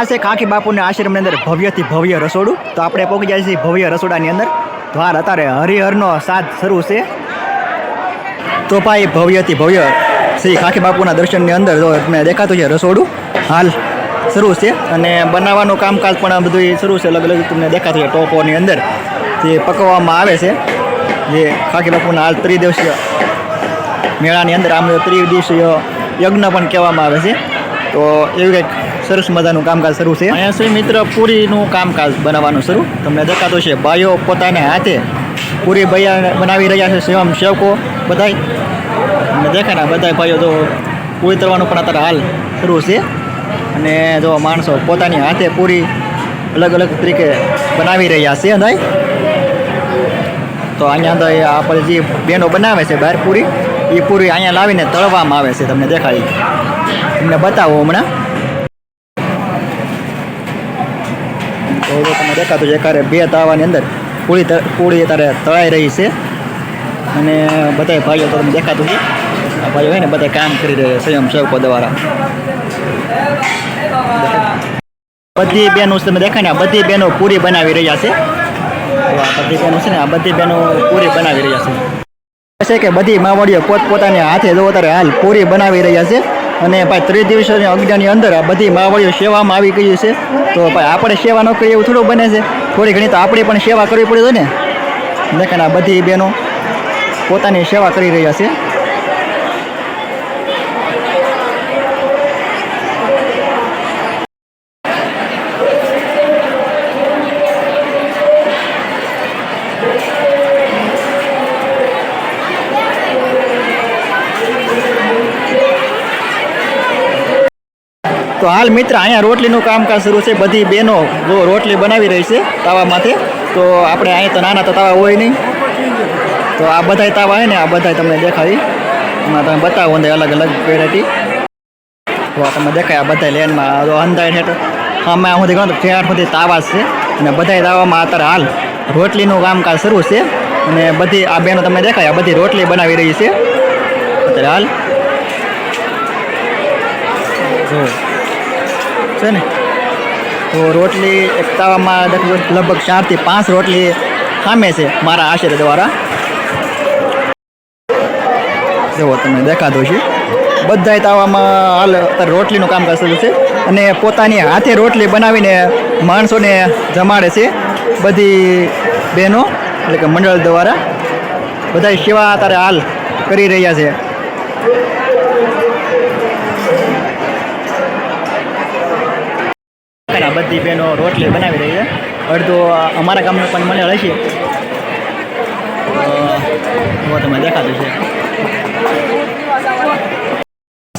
આ છે કાકી બાપુના આશ્રમની અંદર ભવ્યથી ભવ્ય રસોડું. તો આપણે પહોંચી જાય છીએ ભવ્ય રસોડાની અંદર. તો અત્યારે હરિહરનો સાથ શરૂ છે. તો ભાઈ, ભવ્યથી ભવ્ય શ્રી ખાકી બાપુના દર્શનની અંદર જો તમને દેખાતું છે રસોડું, હાલ શરૂ છે. અને બનાવવાનું કામકાજ પણ બધું શરૂ છે. અલગ અલગ તમને દેખાતું છે ટોપોની અંદર. જે પકવવામાં આવે છે. જે ખાકી બાપુના હાલ ત્રિદિવસીય મેળાની અંદર આમ ત્રિદિવસીય યજ્ઞ પણ કહેવામાં આવે છે. તો એવી કંઈક સરસ મજાનું કામકાજ શરૂ છે. અહીંયા શ્રી મિત્ર પૂરીનું કામકાજ બનાવવાનું શરૂ. તમને દેખાતું છે ભાઈઓ પોતાને હાથે પૂરી બૈયા બનાવી રહ્યા છે સેવમ સેવકો બધાય. અને દેખાય ને બધા ભાઈઓ તો પૂરી તરવાનું પણ અત્યારે હાલ શરૂ છે. અને જો માણસો પોતાની હાથે પૂરી અલગ અલગ તરીકે બનાવી રહ્યા છે નહીં તો અહીંયા અંદર આપણે જે બહેનો બનાવે છે બહાર પૂરી એ પૂરી અહીંયા લાવીને તળવામાં આવે છે, તમને દેખાડી તમને બતાવો હમણાં. તો જો તમને દેખાતું છે અત્યારે બે તાવાની અંદર પૂરી પૂરી અત્યારે તળાઈ રહી છે. અને બધાય ભાઈઓ તો તમને દેખાતું છે. આ ભાઈઓ હોય ને બધા કામ કરી રહ્યા છે, સ્વયં સેવકો દ્વારા. બધી બહેનો તમે દેખાય ને, આ બધી બેનો પૂરી બનાવી રહ્યા છે. આ બધી બહેનો છે ને, આ બધી બેનો પૂરી બનાવી રહ્યા છે. છે કે બધી માવડીઓ પોતપોતાની હાથે જો અત્યારે હાલ પૂરી બનાવી રહ્યા છે. અને ભાઈ ત્રીસ દિવસની અજ્ઞાની અંદર આ બધી માવડીઓ સેવામાં આવી ગઈ છે. તો ભાઈ આપણે સેવા ન કરીએ એવું થોડું બને છે. થોડી ઘણી તો આપણે પણ સેવા કરવી પડે છે ને. દેખાય ને આ બધી બહેનો પોતાની સેવા કરી રહ્યા છે. તો હાલ મિત્ર, અહીંયા રોટલીનું કામકાજ શરૂ છે. બધી બહેનો જો રોટલી બનાવી રહી છે તાવામાંથી. તો આપણે અહીંયા તો નાના તો તાવા હોય નહીં. તો આ બધાય તાવા છે ને, આ બધાય તમને દેખાય. એમાં તમે બતાવો અંદર અલગ અલગ વેરાયટી તો આ તમને દેખાય આ બધા લેનમાં તો અંધાય હેઠળ આમાં સુધી દેખાડું ચાર સુધી તાવા છે. અને બધાય તાવામાં અત્યારે હાલ રોટલીનું કામકાજ શરૂ છે. અને બધી આ બહેનો તમને દેખાય, આ બધી રોટલી બનાવી રહી છે. અત્યારે હાલ. જો છે ને? તો રોટલી એક તાવામાં લગભગ ચારથી પાંચ રોટલી સામે છે મારા આશરે દ્વારા. જુઓ તમે દેખાતો છે. બધાય તાવામાં હાલ અત્યારે રોટલીનું કામ કરેલું છે અને પોતાની હાથે રોટલી બનાવીને માણસોને જમાડે છે બધી બહેનો એટલે કે મંડળ દ્વારા. બધા સેવા અત્યારે હાલ કરી રહ્યા છે. બધી બહેનો રોટલી બનાવી રહી છે. અડધો અમારા ગામનો પણ મને હશે. તમે દેખાતું છે.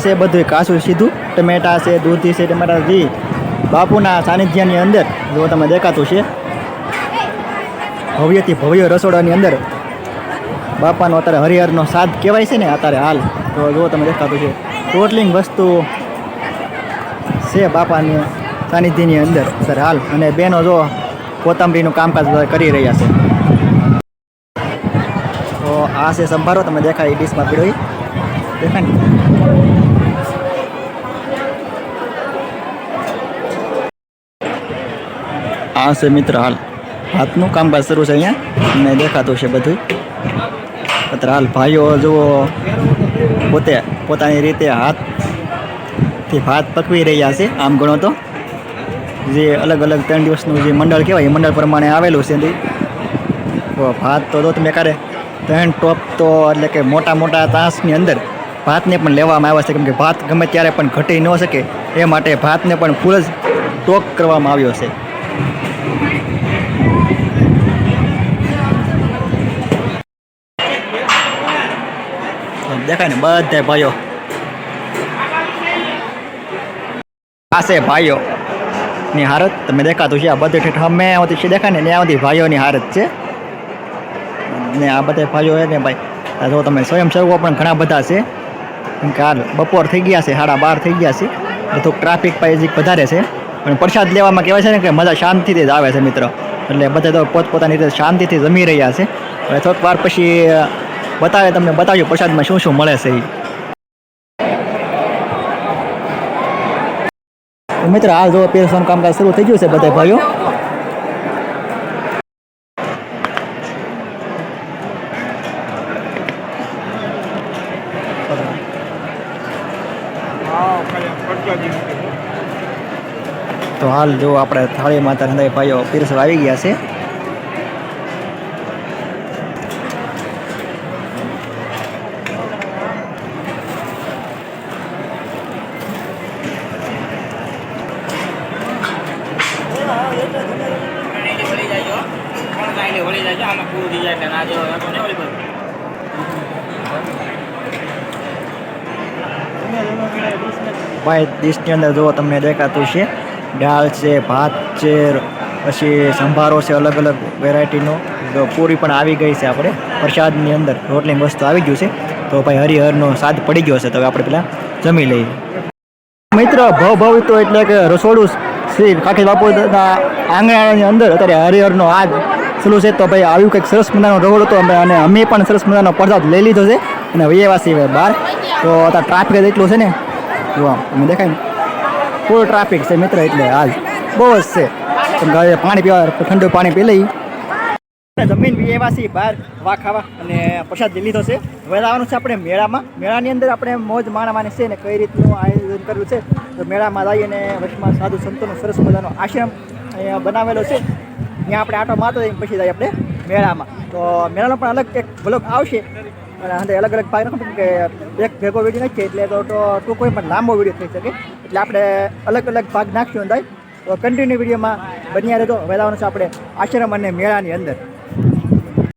છે બધું કાચું સીધું. ટમેટા છે, દૂધી છે, ટમેટા જી બાપુના સાનિધ્યની અંદર, જો તમે દેખાતું છે. ભવ્યથી ભવ્ય રસોડાની અંદર. બાપાનો અત્યારે હરિહરનો સાથ કહેવાય છે ને, અત્યારે હાલ. તો જો તમે દેખાતું છે. ટોટલિંગ વસ્તુ છે બાપાની. સાનિધ્યની અંદર. સર, હાલ. અને બેનો જો કોતંબરીનું કામકાજ કરી રહ્યા છે. તો આ છે સંભારો. તમે દેખાય ડીશમાં પીડોઈ દેખાય આ છે મિત્ર, હાલ. હાથનું કામકાજ શરૂ છે અહીંયા. અને દેખાતું છે બધું અત્યારે હાલ, ભાઈઓ જુઓ, પોતે પોતાની રીતે હાથથી ભાત પકવી રહ્યા છે. આમ ગણો તો. જે અલગ અલગ ત્રણ દિવસનું જે મંડળ કહેવાય, એ મંડળ પ્રમાણે આવેલું છે ભાત તો જો તમે કારે ત્રણ ટોપ તો એટલે કે મોટા મોટા તાસની અંદર ભાતને પણ લેવામાં આવે છે. કેમ કે ભાત ગમે ત્યારે પણ ઘટી ન શકે, એ માટે ભાતને પણ ફૂલ જ ટોક કરવામાં આવ્યો છે. દેખાય ને બધા ભાઈઓ. આ ભાઈઓ. ની હારત તમે દેખાતું છે. આ બધે ઠેઠ અમે આવતી છે દેખાય ને? ત્યાં સુધી ભાઈઓની હારત છે. ને આ બધા ભાઈઓ ને ભાઈ? તો તમે સ્વયંસેવકો પણ ઘણા બધા છે. કેમ કે હાલ બપોર થઈ ગયા છે, સાડા બાર થઈ ગયા છે. બધું ટ્રાફિક પાઇઝિક વધારે છે. પણ પ્રસાદ લેવામાં કહેવાય છે ને કે મજા શાંતિથી જ આવે છે મિત્રો. એટલે બધા તો પોતપોતાની રીતે શાંતિથી જમી રહ્યા છે. હવે થોડીક વાર પછી બતાવે, તમને બતાવ્યું પ્રસાદમાં શું શું મળે છે એ મિત્ર, હાલ જો પીરસવાનું કામકાજ શરૂ થઈ ગયું છે બધા ભાઈઓ. તો હાલ જો આપણે થાળી માતા ભાઈઓ પીરસવા આવી ગયા છે વળી જાય વળી જાય આમાં પૂરું થઈ જાય ના જેવો ને વળી બધું ભાઈ ડીશની અંદર જો તમને દેખાતું છે, દાળ છે, ભાત છે, પછી સંભારો છે, અલગ અલગ વેરાયટીનો પૂરી પણ આવી ગઈ છે આપણે, પ્રસાદની અંદર રોટલી વસ્તુ આવી ગયું છે. તો ભાઈ, હરિહરનો સ્વાદ પડી ગયો છે, તો આપણે પેલા જમી લઈએ. મિત્ર, ભવ ભવ તો એટલે કે રસોડું શ્રી કાકી બાપુના આંગણાની અંદર અત્યારે હરિહરનો આજ સલું છે. તો ભાઈ આવ્યું કંઈક સરસ મજાનો રોડ હતો અમે, અને અમે પણ સરસ મજાનો પ્રસાદ લઈ લીધો છે. અને વૈયાવાસી બહાર. તો અત્યારે ટ્રાફિક એટલું છે ને. જોવા અમે દેખાય ને? ફૂલ ટ્રાફિક છે મિત્ર એટલે હાલ. બહુ જ છે. હવે પાણી પીવા, ઠંડુ પાણી પી લઈ જમીન વ્યવાસી બહાર વા ખાવા અને પ્રસાદ લીધો છે. હવે આવવાનું છે આપણે મેળામાં. મેળાની અંદર આપણે મોજ માણવાની છે ને કઈ રીતનું આયોજન કર્યું છે. તો મેળામાં જઈએ અને વચમાં સાધુ સંતોનો સરસ મજાનો આશ્રમ અહીંયા બનાવેલો છે. ત્યાં આપણે આટો મારતો જઈએ પછી જાય આપણે મેળામાં. તો મેળાનો પણ અલગ એક બ્લોક આવશે. અને અંદર અલગ અલગ ભાગ નથી કે એક ભેગો વીડિયો નાખીએ એટલે તો ટૂંકો પણ લાંબો વીડિયો થઈ શકે. એટલે આપણે અલગ અલગ ભાગ નાખશું અંદર તો કન્ટિન્યુ વિડીયોમાં બન્યા રહેતો વેલાવાનું છે આપણે આશ્રમ અને મેળાની અંદર.